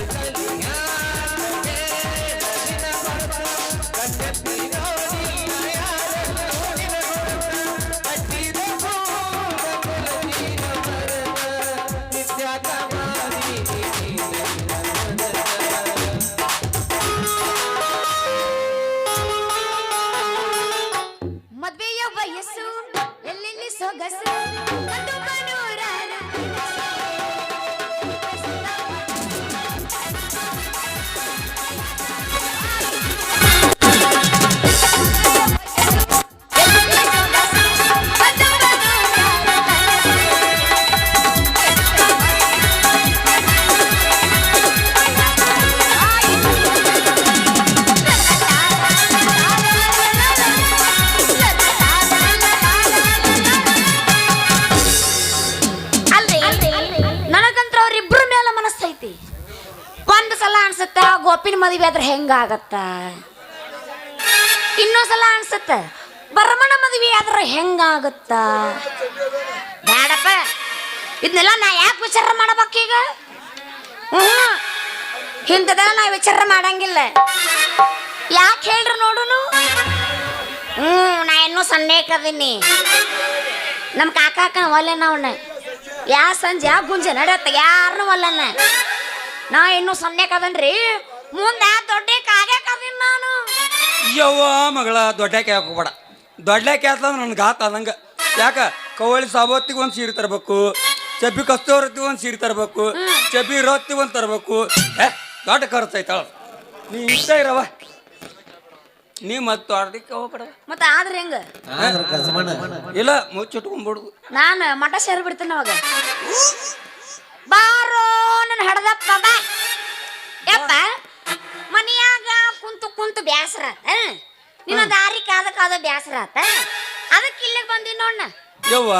Italian ಆದ್ರೆ ಹೆಂಗಾಗತ್ತ. ಇನ್ನೊಂದ್ ಸಲ ಅನ್ಸತ್ತ, ಬರಮಣ ಮದುವೆ ಆದ್ರೆ ಹೆಂಗಾಗತ್ತ? ಬೇಡಪ್ಪ ಇದನ್ನೆಲ್ಲ ನಾ ಯಾಕೆ ವಿಚಾರ ಮಾಡಬೇಕೀಗ ಹ್ಞೂ ಇಂಥದೆಲ್ಲ ನಾ ವಿಚಾರ ಮಾಡಂಗಿಲ್ಲ. ಯಾಕೆ ಹೇಳ್ರಿ ನೋಡುನು? ಹ್ಞೂ ನಾ ಇನ್ನೂ ಸಣ್ಣೇಕದೀನಿ ನಮ್ಮ ಕಾಕಾಕನ ಒಲ್ಲೆನ ಅವನ? ಯಾ ಸಂಜೆ, ಯಾ ಗುಂಜೆ ನಡೆಯತ್ತ ಯಾರನ್ನೂ ಒಲ್ಲನ? ನಾ ಇನ್ನೂ ಸಣ್ಣೇಕದನ್ರಿ ಮುಂದೆ ನಾನು ಯವ್ವ ಮಗಳ ದೊಡ್ಡಕ್ಕೆ ಹಾಕೋಬೇಡ ದೊಡ್ಡಕ್ಕೆ ಹಾಕ್ತಂದ್ರೆ ನನ್ನ ಗಾತ ಆದಂಗ. ಯಾಕ? ಕವಳಿ ಸಾಬತ್ತಿಗೆ ಒಂದು ಸೀರೆ ತರಬೇಕು ಚಪ್ಪಿ ಕಸ್ತೂರತ್ತಿಗೆ ಒಂದು ಸೀರೆ ತರಬೇಕು ಚಪ್ಪಿ ರೊತ್ತಿಗೆ ಒಂದು ತರಬೇಕು. ಏ ದೊಡ್ಡ ಖರ್ಚು ಐತಾಳ ನೀ ಇಷ್ಟ ಇರವ ನೀ ಮತ್ತೆ ಅರ್ಧಕ್ಕೆ ಹೋಗ್ಬೇಡ. ಮತ್ತೆ ಆದ್ರೆ ಹೆಂಗ? ಇಲ್ಲ ಮುಚ್ಚಿಟ್ಕೊಂಡ್ಬಿಡುದು ನಾನು ಮಠ ಸೇರಿ ಬಿಡ್ತೀನಿ ಅವಾಗ. ಬಾರೋ ನನ್ನ ಹಡದಪ್ಪ ಬಾ ಕುಂತು ಬ್ಯಾಸರ ಆತ ನಿನ್ನ ದಾರಿ ಕಾದ ಕಾದ ಬ್ಯಾಸರ ಆತ. ಅದಕ್ಕೆ ಇಲ್ಲಿ ಬಂದಿ ನೋಡ್ನ ಯವ್ವ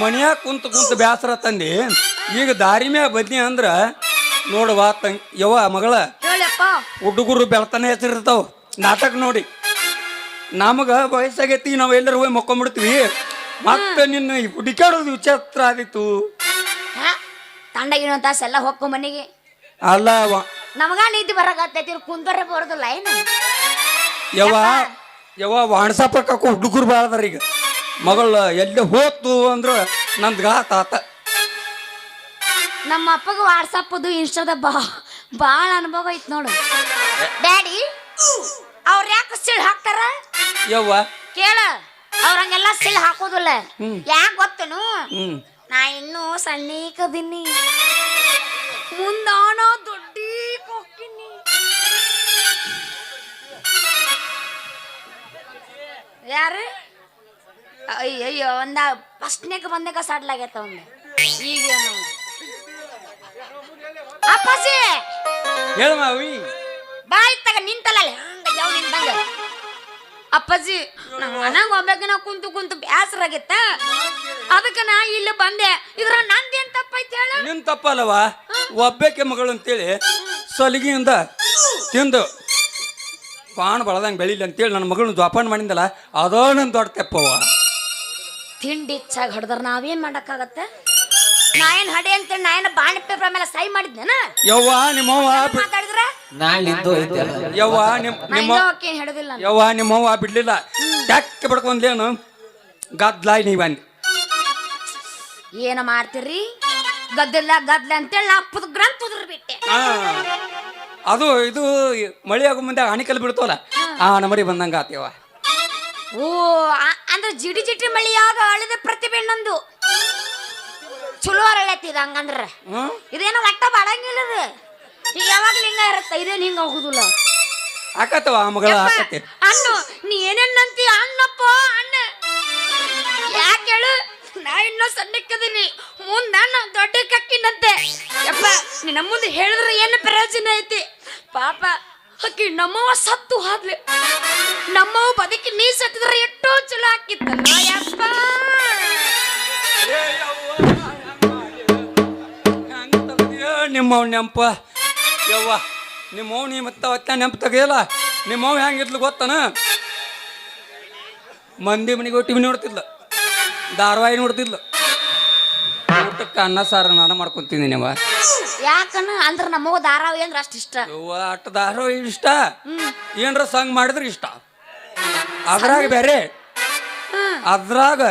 ಮನ್ಯಾಗ ಕುಂತ ಕುಂತ ಬ್ಯಾಸರ ತಂದಿ. ಈಗ ದಾರಿ ಮ್ಯಾಗ ಬದ್ನಿ ಅಂದ್ರ ನೋಡುವ ತಂಗ್ ಯವ್ವ ಮಗಳ ಹೇಳಪ್ಪ. ಹುಡುಗರು ಬೆಳತನ ಹೆಸರಿರ್ತಾವ. ನಾಟಕ ನೋಡಿ. ನಮಗ ವಯಸ್ಸಾಗೈತಿ ನಾವು ಎಲ್ಲರೂ ಹೋಗಿ ಮಕ್ಕೊಂಡ್ಬಿಡ್ತೀವಿ ಮತ್ತೆ ನಿನ್ನ ಈ ಹುಡುಕಾಡೋದು ವಿಚಿತ್ರ ಆದಿತ್ತು ತಂಡಗಿನ ತಾಸೆಲ್ಲ ಹೊಕ್ಕು ಮನೆಗೆ. ಅಲ್ಲ ವ- ನಮಗ ನಿದ್ದೆ ಬರಕತ್ತೈತಿ ಕುಂದರ ಬರೋದಿಲ್ಲ ಏನು? ಯವ್ವ ಯವ್ವ ವಾಣಸಪ್ಪಕ್ಕ ಹುಡುಗರು ಬಾಳದಾರ ಈಗ. ಮಗಳ ಎಲ್ಲಿ ಹೋತು ಅಂದ್ರೆ ನಂದ್ ಗಾತ ಆತ ನಮ್ಮ ಅಪ್ಪಗ ವಾಟ್ಸಪ್ಪದು ಇನ್ಸ್ಟಾದ ಬಾ ಭಾಳ ಅನುಭವ ಐತ್ ನೋಡು. ಡ್ಯಾಡಿ ಅವ್ರ ಯಾಕೆ ಸಿಳ್ ಹಾಕ್ತಾರ? ಯವ್ವ. ಕೇಳ ಅವ್ರ ಹಂಗೆಲ್ಲ ಸಿಳ್ ಹಾಕೋದಿಲ್ಲ. ಯಾಕ ಗೊತ್ತನು? ಹ್ಮ್. ನಾ ಇನ್ನೂ ಸಣ್ಣೀಕದಿನಿ. ಕುಂದಾನೋ ದೊಡ್ಡಿ ಯಾರು? ಅಯ್ಯ ಅಯ್ಯೋ ಒಂದ ಫಸ್ಟ್ನೇಕ ಬಂದಾಗ ಸಾಡ್ಲಾಗೈತ ಒಂದು. ಈಗೇನು ಅಪ್ಪಾಜಿ! ಹೇಳ ಮಾವಿ. ಬಾಯ್ ತಗ ನಿಂತಲ್ಲ ಹಂಗ ಯಾವ ನಿಂತಂಗ? ಅಪ್ಪಾಜಿ ನಂಗೆ ಮನ್ಯಾಗ ಹೋಗ್ಬೇಕು ನಾ ಕುಂತು ಕುಂತು ಬ್ಯಾಸರ ಆಗೈತ? ಅದಕ್ಕೆ ನಾ ಇಲ್ಲಿ ಬಂದೆ. ಇದ್ರ ನಂದೇನ್ ತಪ್ಪೈತಿ ಹೇಳ? ನಿನ್ ತಪ್ಪಲ್ಲವಾ? ಒಬ್ಬಾಕೆ ಮಗಳು ಅಂತೇಳಿ ಸಲಿಗೆಯಿಂದ ತಿಂದು ಪಾಣ ಬಳದಂಗೆ ಬೆಳಿಲಿ ಅಂತೇಳಿ ನನ್ನ ಮಗಳನ್ನ ಜೋಪಾನ ಮಾಡಿದಲ್ಲ ಅದೋ ನನ್ನ ದೊಡ್ಡ ತೆಪ್ಪವ ತಿಂಡಿ ಹೆಚ್ಚಾಗಿ ಹೊಡೆದ್ರ ನಾವೇನ್ ಮಾಡಕ್ಕಾಗತ್ತೆ? ನಾ ಏನ್ ಹಡೆ ಅಂತೇಳಿ ನಾ ಏನ ಬಾಣಿ ಪೇಪರ್ ಮೇಲೆ ಸೈ ಮಾಡಿದ್ನೇನ? ಯವ್ವ ನಿಮ್ಮವ್ವ ಬಿ- ಮಾತಾಡಿದ್ರ? ನಾಳಿದ್ದು ಐತೆ ಯವ್ವ ನಿಮ್ ನಾ ನಿಮ್ಮ ಹಿಡಿದಿಲ್ಲ ನಾನು. ಯವ್ವ ನಿಮ್ಮವ್ವ ಬಿಡ್ಲಿಲ್ಲ. ಟ್ಯಾಕ್ ಬಡ್ಕೊಂಡ್ಲೇನು? ಗದ್ಲಾಯ್ ನೀ ಬಂದು ಏನ ಮಾಡ್ತೀರಿ? ಗದ್ದಲ ಗದ್ಲ ಅಂತೇಳಿ ನಾ ಅಪ್ಪದ ಗ್ರಂಥ ಉದ್ರ ಬಿಟ್ಟೆ ಅದು ಇದು ಮಳೆ ಆಗೋ ಮುಂದೆ ಆಣಿಕಲ್ ಬಿಡ್ತವಲ್ಲ? ಆ ನಮರಿ ಬಂದಂಗ ಆತೇವ. ಓ ಆ- ಅಂದ್ರೆ ಜಿಡಿ ಜಿಟಿ ಮಳಿಯಾಗ ಅಳಿದ ಪ್ರತಿಭೆ ನಂದು. ಚಲೋ ಅರಳತ್ತಿದ ಹಂಗಂದ್ರ. ಹ್ಮ್? ಇದೇನ ಒಟ್ಟ ಬಾಡಂಗಿಲ್ಲ ಇದು. ಯಾವಾಗ ಹಿಂಗ ಇರತ್ತ ಇದೇನು ಹಿಂಗ ಹೋಗುದಿಲ್ಲ ಆಕತ್ತವ ಆ ಮಗಳ ಆಕತ್ತೆ ಅಣ್ಣು ನೀ ಏನೇನಂತಿ ಅಣ್ಣಪ್ಪ ಅಣ್ಣ. ಯಾಕೆ ಹೇಳು? ನಾ ಇನ್ನೂ ಸಣ್ಣಕ್ಕದೀನಿ. ಮುಂದ ನಾ ದೊಡ್ಡ ಕಕ್ಕಿನಂತೆ. ಯಪ್ಪ ನಿನ್ನ ಮುಂದೆ ಹೇಳಿದ್ರೆ ಏನು ಪ್ರಯೋಜನ ಐತಿ? ಪಾಪ, ಅಕ್ಕಿ ನಮ್ಮವ ಸತ್ತು ಹಾದ್ಲಿ. ನಮ್ಮವ ಬದುಕಿ ನೀ ಸತ್ತಿದ್ರೆ ಎಷ್ಟೋ ಚಲೋ ಹಾಕಿತ್ತಲ್ಲ ಯಪ್ಪ. ನಿಮ್ಮವ್ ನೆಂಪ. ಯವ್ವ ನಿಮ್ಮವ್ ನೀ ಮತ್ತೆ ಅವತ್ತ ನೆಂಪು ತೆಗೆಯಲ್ಲ? ನಿಮ್ಮವ್ ಹೆಂಗಿದ್ಲು ಗೊತ್ತನ? ಮಂದಿ ಮನೆಗೆ ಟಿವಿ ನೋಡ್ತಿದ್ಲ. ಧಾರಾವಾಹಿ ನೋಡ್ತಿದ್ಲು. ಊಟಕ್ಕೆ ಅನ್ನ ಸಾರು ನಾನು ಮಾಡ್ಕೊಂತೀನಿ ನೀವ. ಯಾಕನ ಅಂದ್ರ ನಮಗ ಧಾರಾವಾಹಿ ಅಂದ್ರ ಅಷ್ಟ ಇಷ್ಟ. ಯವ್ವ ಅಟ್ಟ ದಾರೋ ಇಷ್ಟ. ಏನ್ರ ಸಂಗ್ ಮಾಡಿದ್ರೆ ಇಷ್ಟ. ಅದ್ರಾಗ ಬೇರೆ. ಅದ್ರಾಗ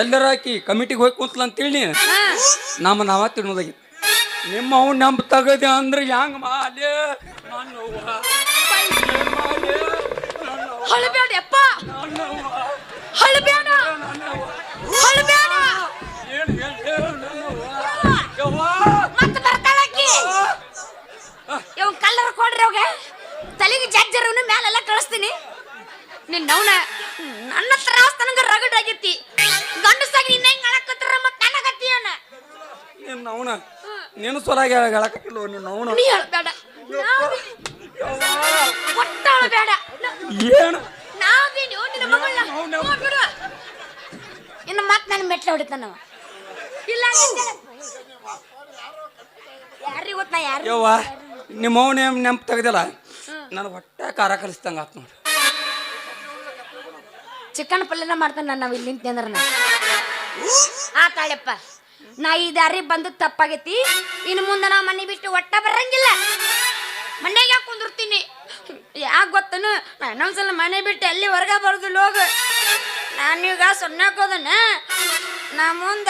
ಎಲ್ಲರ ಆಕಿ ಕಮಿಟಿಗೆ ಹೋಗಿ ಕೂತ್ಲ ಅಂತೇಳಿ. ನಮ್ಮ ನಾವ ತಿನ್ನೋದಾಗಿ. ನಿಮ್ಮ ಅವ್ ನಂಬ ತಗದೆ ಅಂದ್ರೆ ಹೆಂಗ್ ಮಾಲೆ ನನ್ನವ್ವ. ಏನ್ ಮಾಲೆ? ನನ್ನವ್ವ. ಹಳಬ್ಯಾಡ ಯಪ್ಪ ನನ್ನವ್ವ. ಹಳಬ್ಯಾಡ ನೀನು ಹೇಳಕತ್ತಿಲ್ಲ ನಿನ್ನ ಅವನ. ನೀ ಹೇಳ್ಬೇಡ ಒಟ್ಟ ಹೇಳ್ಬೇಡ ಏನು? ನಾವೇನು ನಿನ್ನ ಮಗಳ ಇನ್ನು ಮತ್ ನನ್ನ ಮೆಟ್ಲ ಹೊಡಿತಾನ ಇಲ್ಲ ಯಾರಿಗೆ ಗೊತ್ತಾ ಯಾರು ಯವ್ವ ನಿಮ್ಮ ಅವನ ನೆಂಪು ತೆಗ್ದಿಲ್ಲ. ನನ್ನ ಹೊಟ್ಟೆ ಖಾರ ಕಲಿಸ್ದಂಗೆ ಆತು ನೋಡಿ. ಚಿಕನ್ ಪಲ್ಯನ ಮಾಡ್ತಾನೆ ನಾನು ಇಲ್ಲಿ ನಾ ಆ ತಾಳಪ್ಪ ನಾ ಈ ದಾರಿ ಬಂದು ತಪ್ಪಾಗೈತಿ. ಇನ್ನು ಮುಂದೆ ನಾ ಮನೆ ಬಿಟ್ಟು ಒಟ್ಟ ಬರಂಗಿಲ್ಲ. ಮನೆಗೆ ಯಾಕೆ ಕುಂದಿರ್ತೀನಿ? ಯಾಕೆ ಗೊತ್ತನು? ಇನ್ನೊಂದ್ಸಲ ಮನೆ ಬಿಟ್ಟು ಎಲ್ಲಿ ಹೊರಗ ಬರೋದಿಲ್ಲ ಹೋಗು. ನಾನೀಗ ಸೊನ್ನಕೋದನ ನಾ ಮುಂದ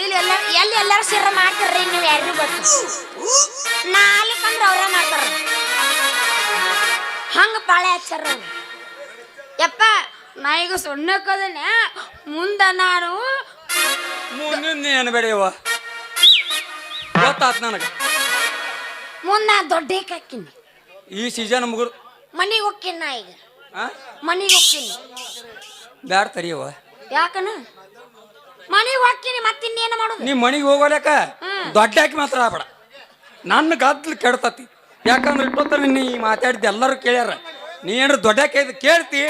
ಇಲ್ಲಿ ಎಲ್ಲ ಎಲ್ಲಿ ಎಲ್ಲರೂ ಸೇರ ಮಾಡ್ತಾರ್ರಿ ನೀವು ಯಾರಿಗೂ ಗೊತ್ತು. ನಾಲ್ಕಂದ್ರೆ ಅವ್ರ ಮಾಡ್ತಾರ. ಹಂಗ ಪಾಳೆ ಹಚ್ಚಾರ. ಯಪ್ಪ ನಾ ಈಗ ಸುಣ್ಣಕ್ಕದನ್ನ ಮುಂದ ನಾನು ಮುಂದಿನ ಏನು ಬೇಡಯವ್ವ ಗೊತ್ತಾತ್ ನನಗೆ. ಮುಂದ ನಾ ದೊಡ್ಡ ಹಾಕಿನಿ. ಈ ಸೀಸನ್ ಮುಗುರು ಮನಿಗೆ ಹೋಗ್ತೀನಿ ನಾ ಈಗ. ಮನಿಗೆ ಹೋಗ್ತೀನಿ. ಬ್ಯಾಡ ತರಿಯವ ಯಾಕನ? ಮನಿಗೆ ಹೋಗ್ತೀನಿ ಮತ್ತಿನ್ನೇನು ಮಾಡೋದು? ನೀ ಮನೆಗೆ ಹೋಗೋಲಕ ದೊಡ್ಡ ಹಾಕಿ ಮಾತ್ರ ಆಬೇಡ ನನ್ನ ಗದ್ಲು ಕೆಡ್ತತಿ. ಯಾಕಂದ್ರೆ ಇಟ್ಟೊತ್ತ ನೀ ಮಾತಾಡಿದ್ದೆ ಎಲ್ಲರೂ ಕೇಳ್ಯಾರ. ನೀ ಏನಾರು ದೊಡ್ಡ ಕೇಳ್ತಿ?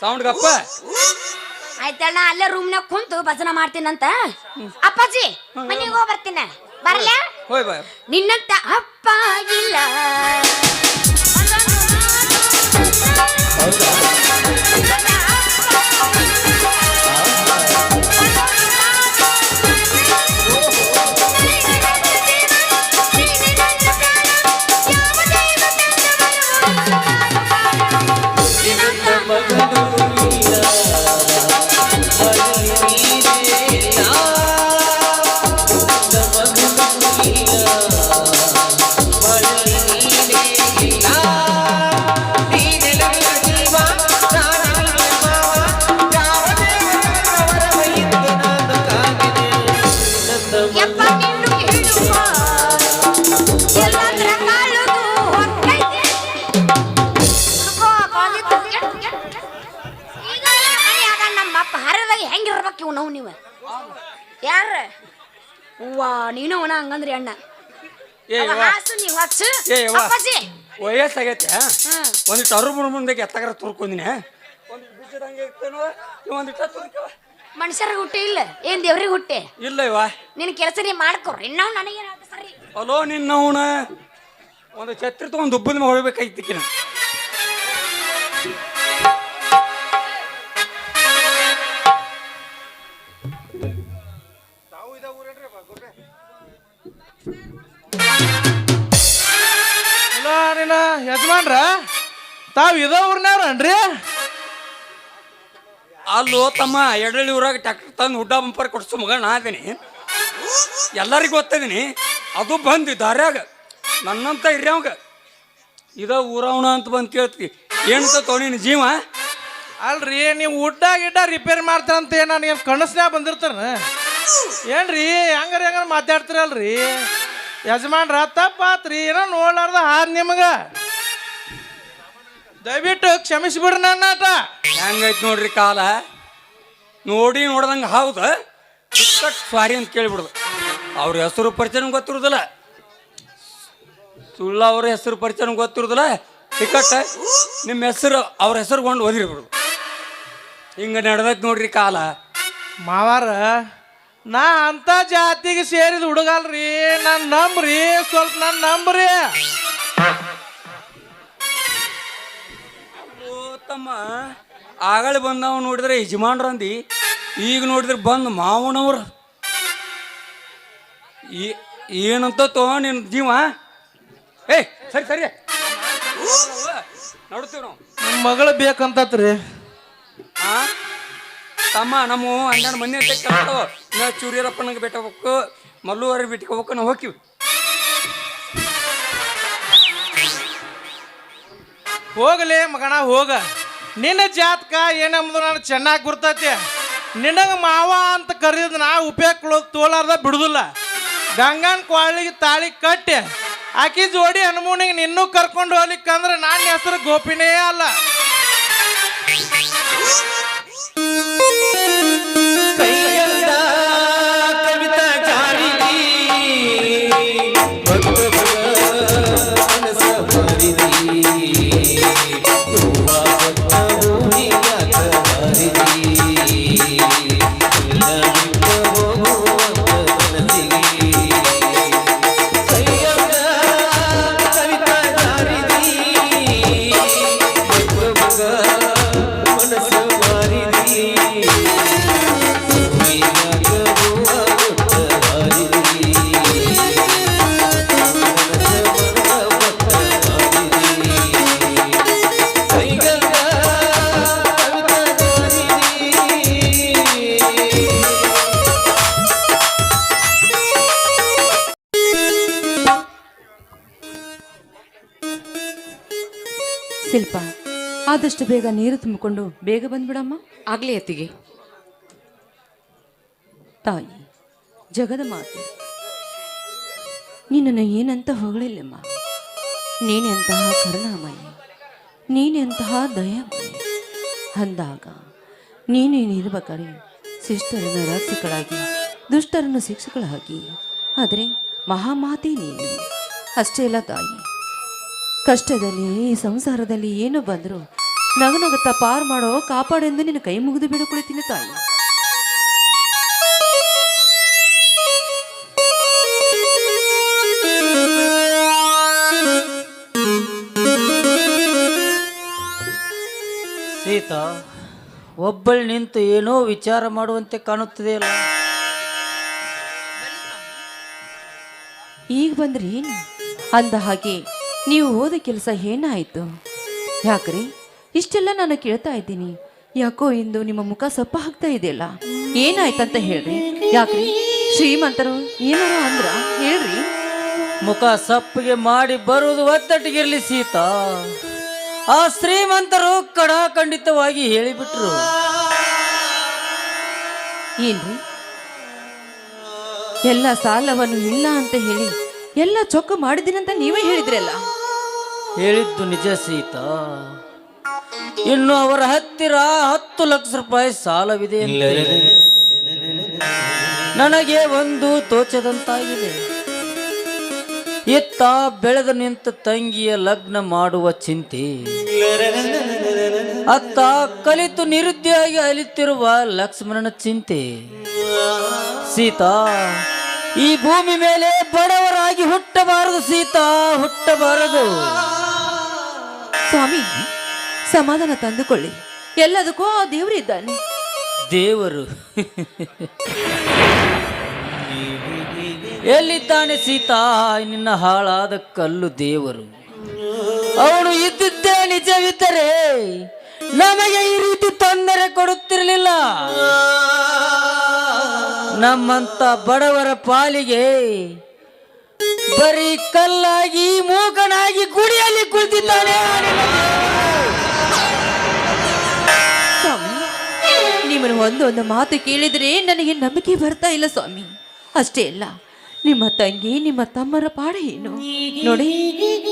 ಸೌಂಡ್ ಗಪ್ಪ. ಆಯ್ತಣ್ಣ ಅಲ್ಲೇ ರೂಮ್ನಾಗ ಕುಂತು ಭಜನ ಮಾಡ್ತೀನಂತ. ಅಪ್ಪಾಜಿ ಮನೆಗೆ ಹೋಗಿ ಬರ್ತೀನ. ಬರಲ್ಲ ಹೋಯ್ ನಿನ್ನಂತ ಅಪ್ಪ ಇಲ್ಲ ಯಾರ? ವಾ ನೀನು ಅವನ ಹಂಗಂದ್ರಿ ಅಣ್ಣ. ಏ ಅವ ಯವ್ವ, ಹಾಸು ನೀವು ಹಚ್ಚು ಏ ಯವ್ವ. ಅಪ್ಪಾಜಿ. ವಯಸ್ಸಾಗೈತೆ. ಹ್ಮ್. ಅರು ಮುಂದೆ ಎತ್ತಗರ ತುರ್ಕೊಂಡಿನಿ ಒಂದು ಬಿಸಿದಂಗೆ ಇರ್ತೇನೋ ತುರ್ಕವ ಹುಟ್ಟಿ ಇಲ್ಲ? ಏನ್ ದೇವ್ರಿಗೆ ಹುಟ್ಟಿ? ಇಲ್ಲ ಇವ. ನಿನ್ ಕೆಲಸ ನೀ ಮಾಡ್ಕೊರ್. ನಾವು ನನಗೇನು ಸರಿ. ಅಲೋ ನಿನ್ನ ಅವನ ಒಂದು ಛತ್ರಿ ತಗೊಂಡು ದುಬ್ಬದ ಮೇಲೆ ಹೊಳ್ಬೇಕಾಯ್ತಿಕ್ಕಿನ ಇಲ್ಲ, ನಿನ್ನ ಯಜಮಾನ್ರ? ತಾವ್ ಇದ ಊರ್ನವ್ರನ್ರಿ ಅಲ್ಲೋ ತಮ್ಮ ಎಡಳ್ಳಿ ಊರಾಗ ಟ್ಯಾಕ್ಟರ್ ತಂದು ಹುಡ್ಡ ಬಂಪರ್ ಕೊಡ್ಸು ಮಗ, ನಾ ಅದೀನಿ. ಎಲ್ಲರಿಗೂ ಗೊತ್ತದೀನಿ. ಅದು ಬಂದು ದಾರ್ಯಾಗ, ನನ್ನಂತ ಇರ್ಯಾವಾಗ ಇದ ಊರವಣ ಅಂತ ಬಂದು ಕೇಳ್ತಿ. ಏನಂತ ತೊಗೊಂಡಿನಿ ಜೀವ? ಅಲ್ರಿ, ನೀವು ಉಡ್ಡ ಗಿಡ್ಡ ರಿಪೇರಿ ಮಾಡ್ತಾರಂತ ನನಗೆ ಕನಸ್ನ್ಯಾಗ ಬಂದಿರ್ತಾರ ಏನ್ರಿ, ಹೆಂಗಾರ ಹೆಂಗಾರ ಮಾತಾಡ್ತಿರಲ್ರಿ? ಯಜಮಾನ್ರ, ತಪ್ಪಾತ್ರಿ, ಏನೋ ನೋಡ್ಲಾರ್ದ ಹಾದ್ ನಿಮ್ಗ. ದಯವಿಟ್ಟು ಕ್ಷಮಿಸ್ಬಿಡ್ರಿ ನನ್ನಾಟ ಹೆಂಗೈತ್ ನೋಡ್ರಿ ಕಾಲ? ನೋಡಿ ನೋಡ್ದಂಗೆ ಹೌದ? ಚಿಕ್ಕಟ್ ಸ್ವಾರಿ ಅಂತ ಕೇಳಿಬಿಡ್ದು. ಅವ್ರ ಹೆಸರು ಪರಿಚಯ ಗೊತ್ತಿರುದಿಲ್ಲ. ಸುಳ್ಳ ಅವ್ರ ಹೆಸರು ಪರಿಚಯ ಗೊತ್ತಿರುದಿಲ್ಲ. ಟಿಕಟ್, ನಿಮ್ಮ ಹೆಸರು, ಅವ್ರ ಹೆಸರು ಕೊಂಡು ಓದಿರ್ಬಿಡುದು. ಹಿಂಗೆ ನಡ್ದಕ್ ನೋಡ್ರಿ ಕಾಲ. ಮಾವಾರ ನಾ ಅಂತ ಜಾತಿಗೆ ಸೇರಿದ ಹುಡುಗಲ್ರಿ ನನ್ ನಂಬ್ರಿ ಸ್ವಲ್ಪ ನನ್ ನಂಬ್ರಿ. ಓ ತಮ್ಮ ಆಗಳ ಬಂದವ ನೋಡಿದ್ರೆ ಯಜಮಾನ್ರಂದಿ ಈಗ ನೋಡಿದ್ರೆ ಬಂದು ಮಾವನವ್ರ. ಈ ಏನಂತ ತೋ ನಿನ್ನ ಜೀವ ಏ ಸರಿ ಸರಿ. ನೋಡ್ತೀವಿ ನಾವು. ನಿಮ್ಮ ಮಗಳು ಬೇಕಂತತ್ರಿ. ಆ? ತಮ್ಮ, ನಮ್ಮ ಹನ್ನೆರಡು ಮಂದಿ ಅಂತ ಕೇಳ್ತಾವ ನಾ ಹೋಗ್ಬೇಕು ಬಿಟ್ಟಬೇಕು ಮಲ್ಲುವರೆ ಬಿಟ್ಕೋಬೇಕು ನಾವು ಹೋಗ್ತೀವಿ. ಹೋಗಲೇ ಮಗಣ ಹೋಗ. ನಿನ್ನ ಜಾತಕ ಏನಂಬುದು ನಾನು ಚೆನ್ನಾಗಿ ಗುರ್ತೈತಿ. ನಿನಗೆ ಮಾವ ಅಂತ ಕರೆಯೋದು ನಾ ಉಪಯೋಗ ತೋಲಾರ್ದ ಬಿಡುದಿಲ್ಲ. ಗಂಗನ ಕ್ವಾಳಿಗೆ ತಾಳಿ ಕಟ್ಟಿ. ಆಕಿ ಜೋಡಿ ಹನುಮೂನಿಗೆ ನಿನ್ನೂ ಕರ್ಕೊಂಡು ಹೋಗ್ಲಿಕ್ಕಂದ್ರೆ ನನ್ನ ಹೆಸರು ಗೋಪಿನೇ ಅಲ್ಲ. ಶಿಲ್ಪ ಆದಷ್ಟು ಬೇಗ ನೀರು ತುಂಬಿಕೊಂಡು ಬೇಗ ಬಂದ್ಬಿಡಮ್ಮ. ಆಗ್ಲಿ ಅತ್ತಿಗೆ. ತಾಯಿ ಜಗದ ಮಾತೆ ನೀನನ್ನು ಏನಂತ ಹೊಗಳಿಲ್ಲಮ್ಮ. ನೀನೆಂತಹ ಕರುಣಾಮಯಿ ನೀನೆಂತಹ ದಯಾಮಯಿ. ಅಂದಾಗ ನೀನೇನಿರ್ಬೇಕಾದ್ರೆ ಶಿಷ್ಟರನ್ನು ರಕ್ಷಕಳಾಗಿ ದುಷ್ಟರನ್ನು ಶಿಕ್ಷಕಳಾಗಿ. ಆದರೆ ಮಹಾಮಾತೆ ನೀನು. ಅಷ್ಟೇ ಅಲ್ಲ ತಾಯಿ ಕಷ್ಟದಲ್ಲಿ ಈ ಸಂಸಾರದಲ್ಲಿ ಏನು ಬಂದರೂ ನಗನಗುತ್ತಾ ಪಾರ್ ಮಾಡೋ ಕಾಪಾಡೆಂದು ನಿನ್ನ ಕೈ ಮುಗಿದು ಬಿಡುಕೊಳ್ತೀನಿ ತಾಯಿ. ಸೀತಾ ಒಬ್ಬಳು ನಿಂತು ಏನೋ ವಿಚಾರ ಮಾಡುವಂತೆ ಕಾಣುತ್ತದೆಯಲ್ಲ? ಈಗ ಬಂದ್ರಿ? ಅಂದ ಹಾಗೆ ನೀವು ಹೋದ ಕೆಲಸ ಏನಾಯ್ತು? ಯಾಕ್ರಿ? ಇಷ್ಟೆಲ್ಲ ನಾನು ಕೇಳ್ತಾ ಇದ್ದೀನಿ. ಯಾಕೋ ಇಂದು ನಿಮ್ಮ ಮುಖ ಸಪ್ಪ ಹಾಕ್ತಾ ಇದೆಯಲ್ಲ? ಏನಾಯ್ತಂತ ಹೇಳ್ರಿ? ಯಾಕ್ರಿ? ಶ್ರೀಮಂತರು ಏನಾರ ಅಂದ್ರ? ಹೇಳ್ರಿ. ಮುಖ ಸಪ್ಪಿಗೆ ಮಾಡಿ ಬರುವುದು ಒತ್ತಟ್ಟಿಗಿರ್ಲಿ ಸೀತಾ. ಆ ಶ್ರೀಮಂತರು ಕಡಾಖಂಡಿತವಾಗಿ ಹೇಳಿಬಿಟ್ರು. ಏನ್ರಿ? ಎಲ್ಲ ಸಾಲವನ್ನು ಇಲ್ಲ ಅಂತ ಹೇಳಿ ಎಲ್ಲ ಚೊಕ್ಕ ಮಾಡಿದ್ದೀನಂತ ನೀವೇ ಹೇಳಿದ್ರಲ್ಲ? ಹೇಳಿದ್ದು ನಿಜ ಸೀತಾ. ಇನ್ನು ಅವರ ಹತ್ತಿರ ಹತ್ತು ಲಕ್ಷ ರೂಪಾಯಿ ಸಾಲವಿದೆ. ನನಗೆ ಒಂದು ತೋಚದಂತಾಗಿದೆ. ಇತ್ತ ಬೆಳೆದು ನಿಂತ ತಂಗಿಯ ಲಗ್ನ ಮಾಡುವ ಚಿಂತೆ. ಅತ್ತ ಕಲಿತು ನಿರುದ್ಯೋಗಿ ಅಲಿತಿರುವ ಲಕ್ಷ್ಮಣನ ಚಿಂತೆ. ಸೀತಾ ಈ ಭೂಮಿ ಮೇಲೆ ಬಡವರಾಗಿ ಹುಟ್ಟಬಾರದು ಸೀತಾ ಹುಟ್ಟಬಾರದು. ಸ್ವಾಮಿ ಸಮಾಧಾನ ತಂದುಕೊಳ್ಳಿ. ಎಲ್ಲದಕ್ಕೂ ಆ ದೇವರು ಇದ್ದಾನೆ. ದೇವರು. ಎಲ್ಲಿದ್ದಾನೆ ಸೀತಾ? ನಿನ್ನ ಹಾಳಾದ ಕಲ್ಲು ದೇವರು. ಅವನು ಇದ್ದಿದ್ದೇ ನಿಜವಿದ್ದರೆ ನಮಗೆ ಈ ರೀತಿ ತೊಂದರೆ ಕೊಡುತ್ತಿರಲಿಲ್ಲ. ನಮ್ಮಂತ ಬಡವರ ಪಾಲಿಗೆ ಬರೀ ಕಲ್ಲಾಗಿ ಮೂಕನಾಗಿ ಗುಡಿಯಲ್ಲಿ ಕುಳಿತಿದ್ದಾನೆ. ಒಂದೊಂದು ಮಾತು ಕೇಳಿದರೆ ನನಗೆ ನಂಬಿಕೆ ಬರ್ತಾ ಇಲ್ಲ ಸ್ವಾಮಿ. ಅಷ್ಟೇ ಅಲ್ಲ, ನಿಮ್ಮ ತಂಗಿ, ನಿಮ್ಮ ತಮ್ಮರ ಪಾಡ ಏನು? ನೋಡಿ,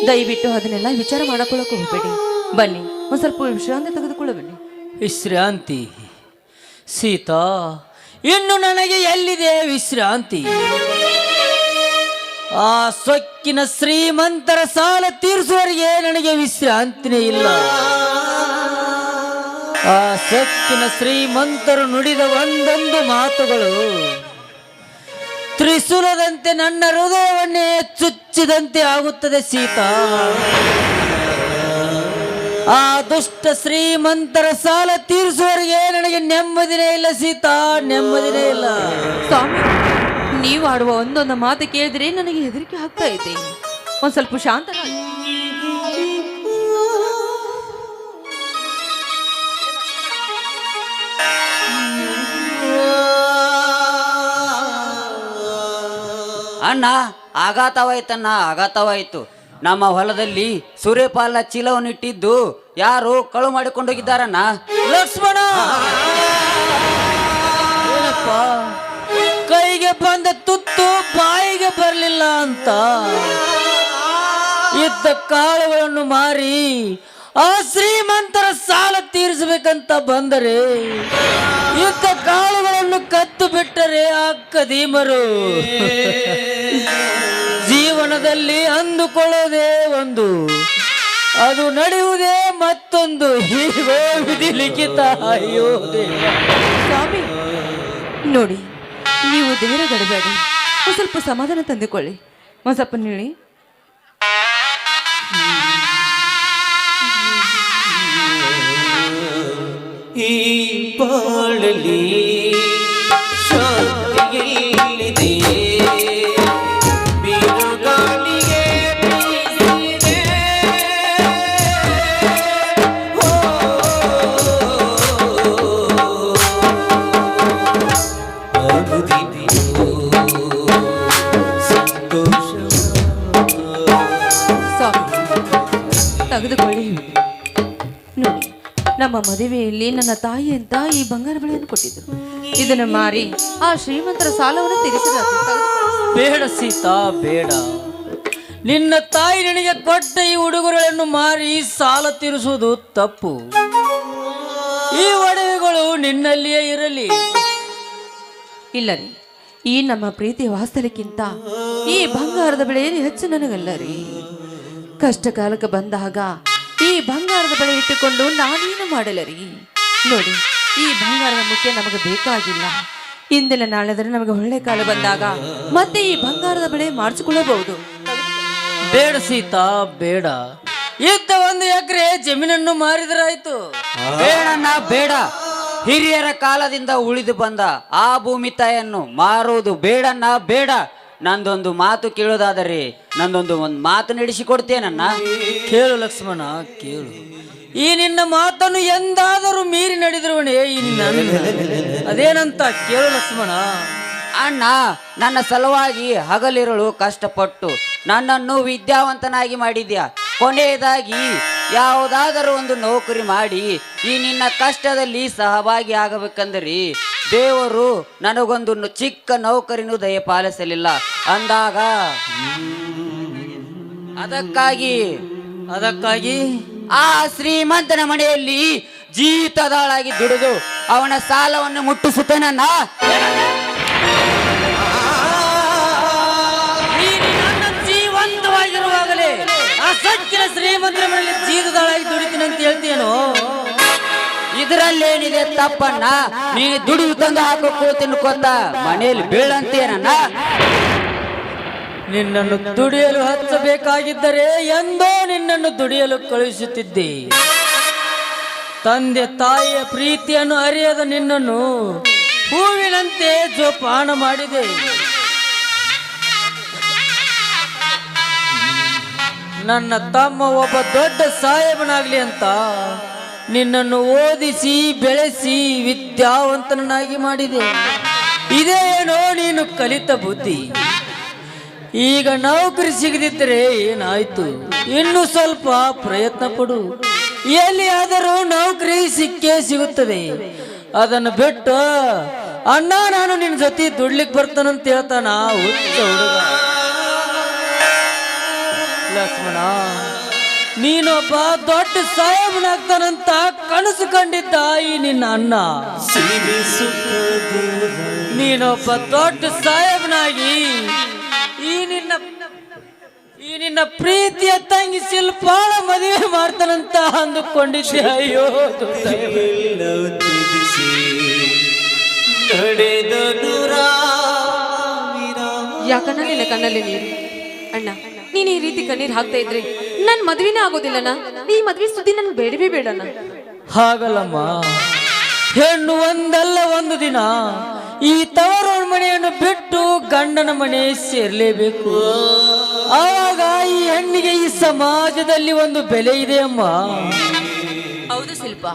ದಯವಿಟ್ಟು ಅದನ್ನೆಲ್ಲ ವಿಚಾರ ಮಾಡಿಕೊಳ್ಳೋಕೆ ಹೋಗ್ಬೇಡಿ. ಬನ್ನಿ, ಒಂದು ಸ್ವಲ್ಪ ವಿಶ್ರಾಂತಿ ತೆಗೆದುಕೊಳ್ಳ ಬನ್ನಿ ವಿಶ್ರಾಂತಿ. ಸೀತಾ, ಇನ್ನು ನನಗೆ ಎಲ್ಲಿದೆ ವಿಶ್ರಾಂತಿ? ಆ ಸೊಕ್ಕಿನ ಶ್ರೀಮಂತರ ಸಾಲ ತೀರಿಸುವವರಿಗೆ ನನಗೆ ವಿಶ್ರಾಂತಿನೇ ಇಲ್ಲ. ಆ ಸತ್ತಿನ ಶ್ರೀಮಂತರು ನುಡಿದ ಒಂದೊಂದು ಮಾತುಗಳು. ತ್ರಿಶೂಲದಂತೆ ನನ್ನ ಹೃದಯವನ್ನೇ ಚುಚ್ಚಿದಂತೆ ಆಗುತ್ತದೆ ಸೀತಾ. ಆ ದುಷ್ಟ ಶ್ರೀಮಂತರ ಸಾಲ ತೀರಿಸುವವರಿಗೆ ನನಗೆ ನೆಮ್ಮದಿನೇ ಇಲ್ಲ ಸೀತಾ, ನೆಮ್ಮದಿನೇ ಇಲ್ಲ. ಸ್ವಾಮಿ, ನೀವು ಆಡುವ ಒಂದೊಂದು ಮಾತು ಕೇಳಿದ್ರೆ ನನಗೆ ಹೆದರಿಕೆ ಆಗ್ತಾ ಇದೆ. ಒಂದ್ ಸ್ವಲ್ಪ ಶಾಂತ ಅಣ್ಣ ಆಘಾತವಾಯ್ತಣ್ಣ ಆಘಾತವಾಯ್ತು. ನಮ್ಮ ಹೊಲದಲ್ಲಿ ಸೂರ್ಯಪಾಲ ಚೀಲವನ್ನು ಇಟ್ಟಿದ್ದು ಯಾರು ಕಳು ಮಾಡಿಕೊಂಡೋಗಿದ್ದಾರಣ್ಣ? ಲಕ್ಷ್ಮಣ! ಏನಪ್ಪ? ಕೈಗೆ ಬಂದ ತುತ್ತು ಬಾಯಿಗೆ ಬರಲಿಲ್ಲ ಅಂತ. ಇದ್ದ ಕಾಳುಗಳನ್ನು ಮಾರಿ ಆ ಶ್ರೀಮಂತರ ಸಾಲ ತೀರಿಸಬೇಕಂತ ಬಂದರೆ ಇದ್ದ ಕಾಳುಗಳನ್ನು ಕತ್ತು ಬಿಟ್ಟರೆ ಆ ಕದೀಮರು. ಜೀವನದಲ್ಲಿ ಅಂದುಕೊಳ್ಳೋದೇ ಒಂದು ಅದು ನಡೆಯುವುದೇ ಮತ್ತೊಂದು. ಹೀಗೋ ವಿಧಿ ಲಿಖಿತ ಅಯ್ಯೋ ದೇವ. ಸ್ವಾಮಿ ನೋಡಿ ನೀವು ಧೈರ್ಯಗಡಬೇಡಿ. ಒಂದು ಸ್ವಲ್ಪ ಸಮಾಧಾನ ತಂದುಕೊಳ್ಳಿ. ಒಂದು ಸ್ವಲ್ಪ ನೀಳಿ ಈ ಬಾಳಲಿ ಶಾಂತಿಯಲ್ಲಿದೆ ಮದುವೆಯಲ್ಲಿ ನನ್ನ ತಾಯಿ ಅಂತ ಈ ಬಂಗಾರ ಬಳೆಯನ್ನು ಕೊಟ್ಟಿದ್ರು. ಇದನ್ನು ಮಾರಿ ಆ ಶ್ರೀಮಂತರ ಸಾಲವನ್ನು ತೀರಿಸಿದ ಬೇಡ ಸೀತಾ ಬೇಡ. ನಿನ್ನ ತಾಯಿ ನಿನಗೆ ಕೊಟ್ಟ ಈ ಉಡುಗೊರೆಗಳನ್ನು ಮಾರಿ ಸಾಲ ತೀರಿಸುವುದು ತಪ್ಪು. ಈ ಒಡವೆಗಳು ನಿನ್ನಲ್ಲಿಯೇ ಇರಲಿ. ಇಲ್ಲ ರೀ. ಈ ನಮ್ಮ ಪ್ರೀತಿ ವಾಸ್ತಲಕ್ಕಿಂತ ಈ ಬಂಗಾರದ ಬೆಳೆ ಹೆಚ್ಚು ನನಗಲ್ಲ ರೀ. ಕಷ್ಟ ಕಾಲಕ್ಕೆ ಬಂದಾಗ ಈ ಬಂಗಾರದ ಬೆಳೆ ಇಟ್ಟುಕೊಂಡು ನಾನೇನು ಮಾಡಲರಿ? ನೋಡಿ, ಈ ಬಂಗಾರದ ಮುಖ್ಯ ನಮಗೆ ಬೇಕಾಗಿಲ್ಲ. ಇಂದಿನ ನಾಳೆದರೆ ನಮಗೆ ಒಳ್ಳೆ ಕಾಲ ಬಂದಾಗ ಮತ್ತೆ ಈ ಬಂಗಾರದ ಬೆಳೆ ಮಾಡಿಸಿಕೊಳ್ಳಬಹುದು ಬೇಡ ಸೀತಾ, ಬೇಡ. ಇದ್ದ ಒಂದು ಎಕರೆ ಜಮೀನನ್ನು ಮಾರಿದ್ರಾಯ್ತು. ಬೇಡಣ್ಣ, ಬೇಡ. ಹಿರಿಯರ ಕಾಲದಿಂದ ಉಳಿದು ಬಂದ ಆ ಭೂಮಿ ತಾಯನ್ನು ಮಾರುವುದು ಬೇಡಣ್ಣ, ಬೇಡ. ನಂದೊಂದು ಮಾತು ಕೇಳೋದಾದರೆ ನಂದೊಂದು ಒಂದು ಮಾತು ನಡೆಸಿಕೊಡ್ತೇನನ್ನ ಕೇಳು ಲಕ್ಷ್ಮಣ ಕೇಳು. ಈ ನಿನ್ನ ಮಾತನ್ನು ಎಂದಾದರೂ ಮೀರಿ ನಡೆದಿರುವಣೆ ಈ ನಿನ್ನ ಅದೇನಂತ ಕೇಳು ಲಕ್ಷ್ಮಣ. ಅಣ್ಣ ನನ್ನ ಸಲುವಾಗಿ ಹಗಲಿರುಳು ಕಷ್ಟಪಟ್ಟು ನನ್ನನ್ನು ವಿದ್ಯಾವಂತನಾಗಿ ಮಾಡಿದ್ಯಾ? ಕೊನೆಯದಾಗಿ ಯಾವುದಾದರೂ ಒಂದು ನೌಕರಿ ಮಾಡಿ ಈ ನಿನ್ನ ಕಷ್ಟದಲ್ಲಿ ಸಹಭಾಗಿ ಆಗಬೇಕಂದ್ರಿ ದೇವರು ನನಗೊಂದು ಚಿಕ್ಕ ನೌಕರಿನೂ ದಯಪಾಲಿಸಲಿಲ್ಲ. ಅಂದಾಗ ಅದಕ್ಕಾಗಿ ಅದಕ್ಕಾಗಿ ಆ ಶ್ರೀಮಂತನ ಮನೆಯಲ್ಲಿ ಜೀತದಾಳಾಗಿ ದುಡಿದು ಅವನ ಸಾಲವನ್ನು ಮುಟ್ಟಿಸುತ್ತೇನನ್ನ ನೀನು ಶ್ರೀಮಂತರ ಮನೆಯಲ್ಲಿ ಜೀತದಾಳಾಗಿ ದುಡಿತೀನಿ ಅಂತ ಹೇಳ್ತೀನೋ ಇದರಲ್ಲೇನಿದೆ ತಪ್ಪಣ್ಣ? ನೀನು ದುಡಿದು ತಂದು ಹಾಕೋ ತಿನ್ಕೋತ ಮನೆಯಲ್ಲಿ ಬೀಳಂತೇನಣ್ಣ ನಿನ್ನನ್ನು ದುಡಿಯಲು ಹಚ್ಚಬೇಕಾಗಿದ್ದರೆ ಎಂದೋ ನಿನ್ನನ್ನು ದುಡಿಯಲು ಕಳುಹಿಸುತ್ತಿದ್ದೆ. ತಂದೆ ತಾಯಿಯ ಪ್ರೀತಿಯನ್ನು ಅರಿಯದ ನಿನ್ನನ್ನು ಹೂವಿನಂತೆ ಜೋಪಾನ ಮಾಡಿದೆ. ನನ್ನ ತಮ್ಮ ಒಬ್ಬ ದೊಡ್ಡ ಸಾಹೇಬನಾಗ್ಲಿ ಅಂತ ನಿನ್ನನ್ನು ಓದಿಸಿ, ಬೆಳೆಸಿ, ವಿದ್ಯಾವಂತನನ್ನಾಗಿ ಮಾಡಿದೆ. ಇದೇನೋ ನೀನು ಕಲಿತ ಬುದ್ಧಿ. ಈಗ ನೌಕರಿ ಸಿಗದಿದ್ದರೆ ಏನಾಯ್ತು? ಇನ್ನು ಸ್ವಲ್ಪ ಪ್ರಯತ್ನ ಪಡು. ಎಲ್ಲಿಯಾದರೂ ನೌಕರಿ ಸಿಕ್ಕೇ ಸಿಗುತ್ತದೆ. ಅದನ್ನು ಬಿಟ್ಟು ಅಣ್ಣ ನಾನು ನಿನ್ನ ಜೊತೆ ದುಡ್ಲಿಕ್ಕೆ ಬರ್ತಾನಂತ ಹೇಳ್ತಾನ ಹುಚ್ಚ ಹುಡುಗ. ಲಕ್ಷ್ಮಣ ನೀನೊಬ್ಬ ದೊಡ್ಡ ಸಾಹೇಬನಾಗ್ತಾನಂತ ಕನಸು ಕಂಡಿದ್ದ ಈ ನಿನ್ನ ಅಣ್ಣ. ನೀನೊಬ್ಬ ದೊಡ್ಡ ಸಾಹೇಬನಾಗಿ ಈ ನಿನ್ನ ಈ ನಿನ್ನ ಪ್ರೀತಿಯ ತಂಗಿ ಶಿಲ್ಪಾಳ ಮದುವೆ ಮಾಡ್ತಾನಂತ ಅಂದುಕೊಂಡಿದ್ದೆ. ಅಯ್ಯೋ ಯಾಕಣ್ಣ ನಿನ್ನ ಕಣ್ಣಲ್ಲಿ ನೀರು? ಅಣ್ಣ. ನೀನ್ ಈ ರೀತಿ ಕಣ್ಣೀರ್ ಹಾಕ್ತಾ ಇದ್ರಿ. ನನ್ ಮದ್ವೆನೇ ಆಗೋದಿಲ್ಲನ ಈ ಮದ್ವೆ ಸುದ್ದಿ ನನ್ ಬೇಡವೇ ಬೇಡನ ಹಾಗಲ್ಲಮ್ಮ. ಹೆಣ್ಣು ಒಂದಲ್ಲ ಒಂದು ದಿನ. ಈ ತವರ ಮನೆಯನ್ನು ಬಿಟ್ಟು ಗಂಡನ ಮನೆ ಸೇರ್ಲೇಬೇಕು. ಆವಾಗ ಈ ಹೆಣ್ಣಿಗೆ ಈ ಸಮಾಜದಲ್ಲಿ ಒಂದು ಬೆಲೆ ಇದೆ ಅಮ್ಮ. ಹೌದು ಶಿಲ್ಪ.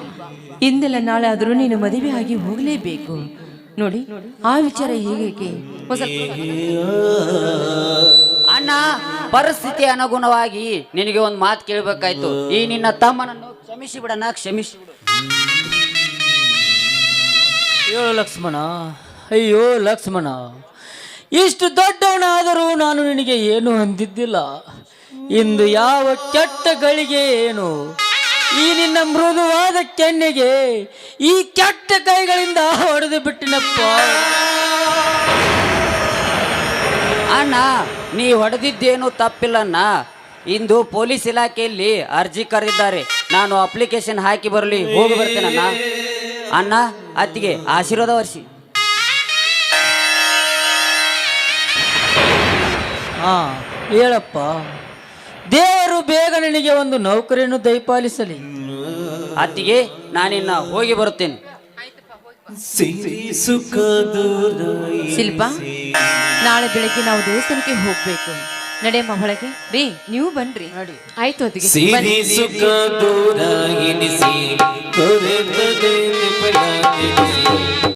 ಇಂದೆಲ್ಲ ನಾಳೆ ಆದರೂ ನೀನು ಮದುವೆ ಆಗಿ ಹೋಗಲೇಬೇಕು. ನೋಡಿ ಆ ವಿಚಾರ ಹೇಗೆ ಅಣ್ಣ, ಪರಿಸ್ಥಿತಿ ಅನುಗುಣವಾಗಿ ನಿನಗೆ ಒಂದು ಮಾತು ಕೇಳಬೇಕಾಯ್ತು. ಈ ನಿನ್ನ ತಮ್ಮನನ್ನು ಕ್ಷಮಿಸಿ ಬಿಡಣ್ಣ, ಕ್ಷಮಿಸಿ ಬಿಡು. ಹೇಳು ಲಕ್ಷ್ಮಣ, ಅಯ್ಯೋ ಲಕ್ಷ್ಮಣ, ಇಷ್ಟು ದೊಡ್ಡವನಾದರೂ ನಾನು ನಿನಗೆ ಏನು ಅಂದಿದ್ದಿಲ್ಲ. ಇಂದು ಯಾವ ಕೆಟ್ಟ ಗಳಿಗೆ ಏನು, ಈ ನಿನ್ನ ಮೃದುವಾದ ಕೆನ್ನೆಗೆ ಈ ಕೆಟ್ಟ ಕೈಗಳಿಂದ ಹೊಡೆದು ಬಿಟ್ಟಿನಪ್ಪ. ಅಣ್ಣ ನೀ ಹೊಡೆದಿದ್ದೇನು ತಪ್ಪಿಲ್ಲಣ್ಣ. ಇಂದು ಪೊಲೀಸ್ ಇಲಾಖೆಯಲ್ಲಿ ಅರ್ಜಿ ಕರೆದಿದ್ದಾರೆ. ನಾನು ಅಪ್ಲಿಕೇಶನ್ ಹಾಕಿ ಬರಲಿ ಹೋಗಿ ಬರ್ತೇನಣ್ಣ ಅಣ್ಣ. ಅತ್ತಿಗೆ ಆಶೀರ್ವಾದ ವರ್ಷಿ ಹಾ ಹೇಳಪ್ಪ. ದೇವರು ಬೇಗ ನಿನಗೆ ಒಂದು ನೌಕರಿಯನ್ನು ದಯಪಾಲಿಸಲಿ. ಅತ್ತಿಗೆ ನಾನಿನ್ನ ಹೋಗಿ ಬರುತ್ತೇನೆ. ಶಿಲ್ಪ ನಾಳೆ ಬೆಳಗ್ಗೆ ನಾವು ದೇವಸ್ಥಾನಕ್ಕೆ ಹೋಗ್ಬೇಕು. ನಡೆಯಮ್ಮ ಒಳಗೆ ರೀ ನೀವು ಬನ್ರಿ. ಆಯ್ತು ಅದಕ್ಕೆ ಸಿರಿ ಸುಖ ದೂರ ಎನಿಸಿ ಕೊರೆತದೆ ಬೆಳಗೆನಿಸಿ